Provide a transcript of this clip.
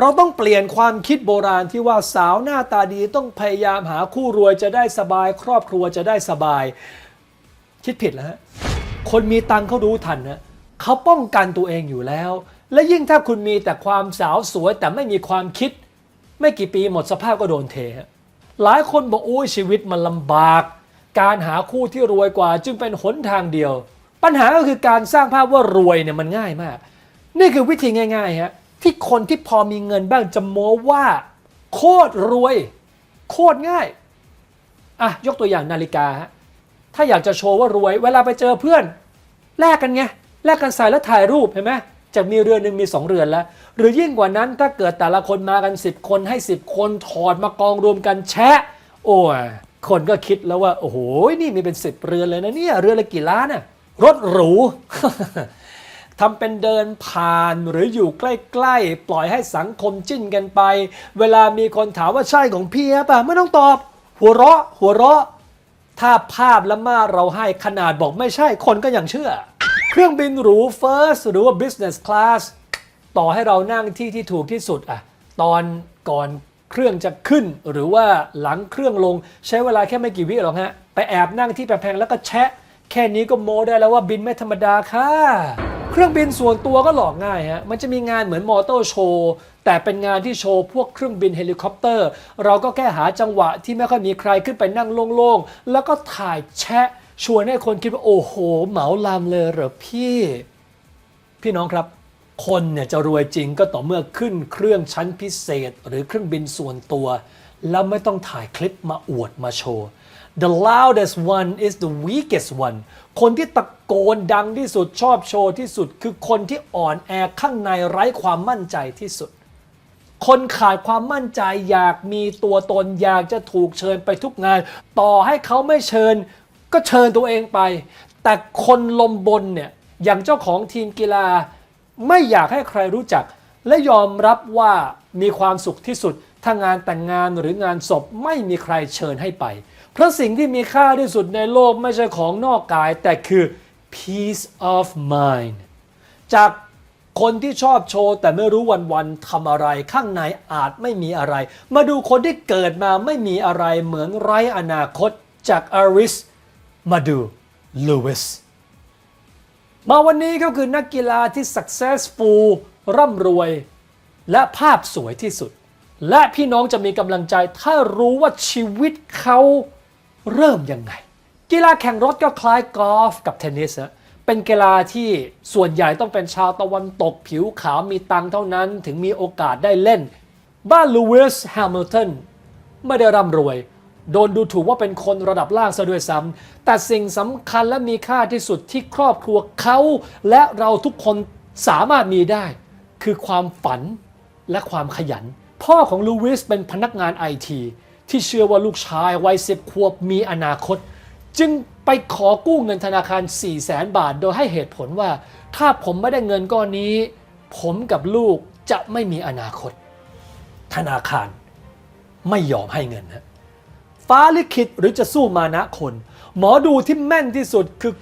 เราต้องเปลี่ยนความคิดโบราณที่ว่าสาวหน้าตาดีต้องพยายามหาคู่รวยจะได้สบาย ครอบครัวจะได้สบาย คิดผิดแล้วฮะคนมีตังเขารู้ทันนะเขาป้องกันตัวเองอยู่แล้ว และยิ่งถ้าคุณมีแต่ความสาวสวยแต่ไม่มีความคิด ไม่กี่ปีหมดสภาพก็โดนเทฮะหลายคนบอกโอ้ยชีวิตมันลำบาก การหาคู่ที่รวยกว่าจึงเป็นหนทางเดียว ปัญหาก็คือการสร้างภาพว่ารวยเนี่ยมันง่ายมาก นี่คือวิธีง่ายๆฮะ ที่คนที่พอมีเงินบ้างจะโม้ว่า โคตรรวย โคตรง่ายอะยกตัวอย่างนาฬิกาฮะถ้าอยากจะโชว์ว่ารวย เวลาไปเจอเพื่อน แลกกันไงแลกกันใส่แล้วถ่ายรูปเห็นไหมจากมีเรือนหนึ่งมี 2 เรือนแล้ว หรือยิ่งกว่านั้นถ้าเกิดแต่ละคนมากัน 10 คนให้ 10 คนถอดมากองรวมกันแชะ โอ้ยคนก็คิดแล้วว่า โอ้โหนี่มีเป็น 10 เรือนเลยนะเนี่ยเรือนละกี่ล้านน่ะรถหรู ทำเป็นเดินผ่านหรืออยู่ใกล้ๆ ปล่อยให้สังคมจิ้นกันไป เวลามีคนถามว่าใช่ของพี่ป่ะไม่ต้องตอบ หัวเราะ หัวเราะ ถ้าภาพและมาเราให้ขนาดบอกไม่ใช่คนก็ยังเชื่อ เครื่องบินหรู First หรือว่า Business Class ต่อให้เรานั่งที่ที่ถูกที่สุดอะตอนก่อนเครื่องจะขึ้นหรือว่าหลังเครื่องลงใช้เวลาแค่ไม่กี่วิหรอกฮะ ไปแอบนั่งที่แพงๆแล้วก็แชะ แค่นี้ก็โมได้แล้วว่าบินไม่ธรรมดาค่ะ เครื่องบินส่วนตัวก็หลอกง่ายฮะ มันจะมีงานเหมือนมอเตอร์โชว์แต่เป็นงานที่โชว์พวกเครื่องบินเฮลิคอปเตอร์ เราก็แค่หาจังหวะที่ไม่ค่อยมีใครขึ้นไปนั่งโล่งๆ แล้วก็ถ่ายแชะชวนให้คนคิดว่า โอ้โห เหมาลำเลยเหรอพี่ พี่น้องครับ คนเนี่ยจะรวยจริงก็ต่อเมื่อขึ้นเครื่องชั้นพิเศษ หรือเครื่องบินส่วนตัว แล้วไม่ต้องถ่ายคลิปมาอวดมาโชว์ The loudest one is the weakest one คนที่ตะโกนดังที่สุดชอบโชว์ที่สุด คือคนที่อ่อนแอข้างในไร้ความมั่นใจที่สุด คนขาดความมั่นใจอยากมีตัวตนอยากจะถูกเชิญไปทุกงาน ต่อให้เขาไม่เชิญ ก็เชิญตัวเองไป แต่คนลมบนเนี่ยอย่างเจ้าของทีมกีฬา ไม่อยากให้ใครรู้จัก และยอมรับว่ามีความสุขที่สุดถ้างานแต่งงานหรืองานศพไม่มีใครเชิญให้ไป เพราะสิ่งที่มีค่าที่สุดในโลกไม่ใช่ของนอกกาย แต่คือ peace of mind จากคนที่ชอบโชว์ แต่ไม่รู้วันๆทำอะไรข้างในอาจไม่มีอะไร มาดูคนที่เกิดมาไม่มีอะไรเหมือนไร้อนาคตจากอาริส มาดูลูวิสมาวันนี้ก็คือนักกีฬาที่ successful ร่ำรวย และภาพสวยที่สุด และพี่น้องจะมีกำลังใจถ้ารู้ว่าชีวิตเขา เริ่มยังไง กีฬาแข่งรถก็คล้ายกอล์ฟกับเทนนิสอะเป็นกีฬาที่ส่วนใหญ่ต้องเป็นชาวตะวันตกผิวขาวมีตังเท่านั้นถึงมีโอกาสได้เล่น บ้านลูวิสแฮมิลตันไม่ได้ร่ำรวย โดนดูถูกว่าเป็นคนระดับล่างซะด้วยซ้ำแต่สิ่งสำคัญและมีค่าที่สุดที่ครอบครัวเขาและเราทุกคนสามารถมีได้ คือความฝันและความขยัน พ่อของลูวิสเป็นพนักงานไอที ที่เชื่อว่าลูกชายวัยสิบขวบมีอนาคต จึงไปขอกู้เงินธนาคาร 4 0 0แสนบาท โดยให้เหตุผลว่า ถ้าผมไม่ได้เงินก้อนนี้ ผมกับลูกจะไม่มีอนาคต ธนาคารไม่ยอมให้เงินนะฟ้าลิขิตหรือจะสู้มานะคน หมอดูที่แม่นที่สุดคือ